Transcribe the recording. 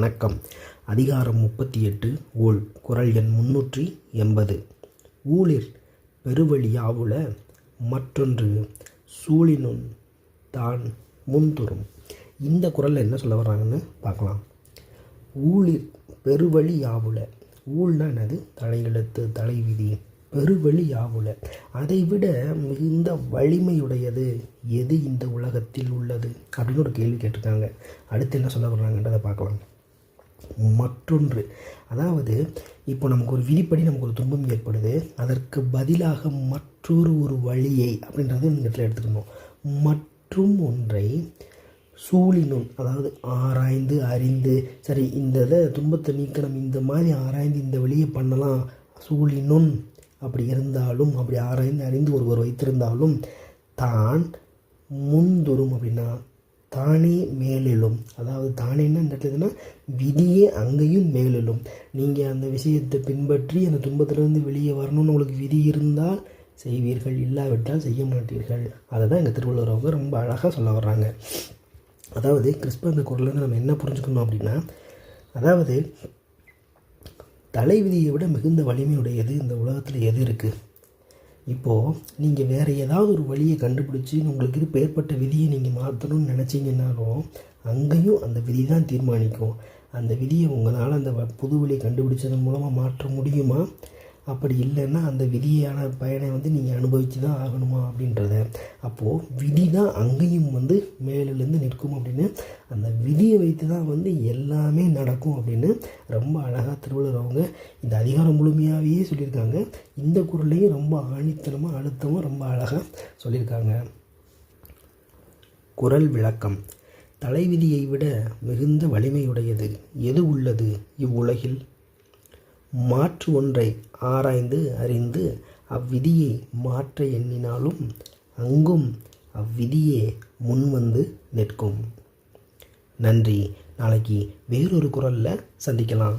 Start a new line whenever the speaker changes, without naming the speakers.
வணக்கம். அதிகாரம் முப்பத்தி எட்டு ஊழ் குரல் எண் முன்னூற்றி எண்பது. ஊழிர் பெருவழியாவுல மற்றொன்று சூழினும் தான் முன்துறும். இந்த குரலில் என்ன சொல்ல வர்றாங்கன்னு பார்க்கலாம் ஊழிர் பெருவழியாவுல ஊழ்னா என்னது? தலையெழுத்து தலைவிதி. பெருவழி யாவுல அதைவிட மிகுந்த வலிமையுடையது எது இந்த உலகத்தில் உள்ளது? அப்படின்னு ஒரு கேள்வி கேட்டிருக்காங்க. அடுத்து என்ன சொல்ல வர்றாங்கன்றதை பார்க்கலாம் மற்றொன்று. அதாவது இப்போ நமக்கு ஒரு விதிப்படி நமக்கு ஒரு துன்பம் ஏற்படுது. அதற்கு பதிலாக மற்றொரு ஒரு வழியை அப்படின்றத இந்த இடத்துல எடுத்துக்கணும். மற்றும் ஒன்றை சூழினும் அதாவது ஆராய்ந்து அறிந்து சரி இந்த இதை துன்பத்தை நீக்கணும் இந்த மாதிரி ஆராய்ந்து இந்த வழியை பண்ணலாம். சூழினும் அப்படி இருந்தாலும் அப்படி ஆராய்ந்து அறிந்து ஒருவர் வைத்திருந்தாலும் தான் முன்தொரும் அப்படின்னா தானே மேலெழும் அதாவது தானேன்னா இந்த இடத்துல விதியே அங்கேயும் மேலெழும் நீங்கள் அந்த விஷயத்தை பின்பற்றி அந்த துன்பத்திலிருந்து வெளியே வரணும்னு உங்களுக்கு விதி இருந்தால் செய்வீர்கள் இல்லாவிட்டால் செய்ய மாட்டீர்கள். அதை தான் எங்கள் திருவள்ளுவர் அவங்க ரொம்ப அழகாக சொல்ல வர்றாங்க. அதாவது கிறிஸ்ப இந்த குரலேருந்து நம்ம என்ன புரிஞ்சுக்கணும் அப்படின்னா அதாவது தலைவிதியை விட மிகுந்த வலிமையுடையது இந்த உலகத்தில் எது இருக்குது இப்போது நீங்கள் வேறு ஏதாவது ஒரு வழியை கண்டுபிடிச்சி உங்களுக்கு இது ஏற்பட்ட விதியை நீங்கள் மாற்றணும்னு நினச்சிங்கன்னாலும் அங்கேயும் அந்த விதி தான் தீர்மானிக்கும். அந்த விதியை உங்களால் அந்த வ- புது வழியை கண்டுபிடிச்சதன் மூலமாக மாற்ற முடியுமா? அப்படி இல்லைன்னா அந்த விதியான பயனை வந்து நீங்கள் அனுபவித்து தான் ஆகணுமா அப்படின்றத. அப்போது விதி தான் அங்கேயும் வந்து மேலிருந்து நிற்கும் அப்படின்னு. அந்த விதியை வைத்து தான் வந்து எல்லாமே நடக்கும் அப்படின்னு ரொம்ப அழகாக திருவள்ளுவர் அவங்க இந்த அதிகாரம் முழுமையாகவே சொல்லியிருக்காங்க. இந்த குரலையும் ரொம்ப ஆணித்தனமாக அழுத்தமாக ரொம்ப அழகாக சொல்லியிருக்காங்க. குரல் விளக்கம். தலைவிதியை விட மிகுந்த வலிமையுடையது. எது உள்ளது இவ்வுலகில்? மாற்று ஒன்றை ஆராய்ந்து அறிந்து அவ்விதியை மாற்ற எண்ணினாலும் அங்கும் அவ்விதியே முன்வந்து நிற்கும். நன்றி. நாளைக்கு வேறொரு குரலில் சந்திக்கலாம்.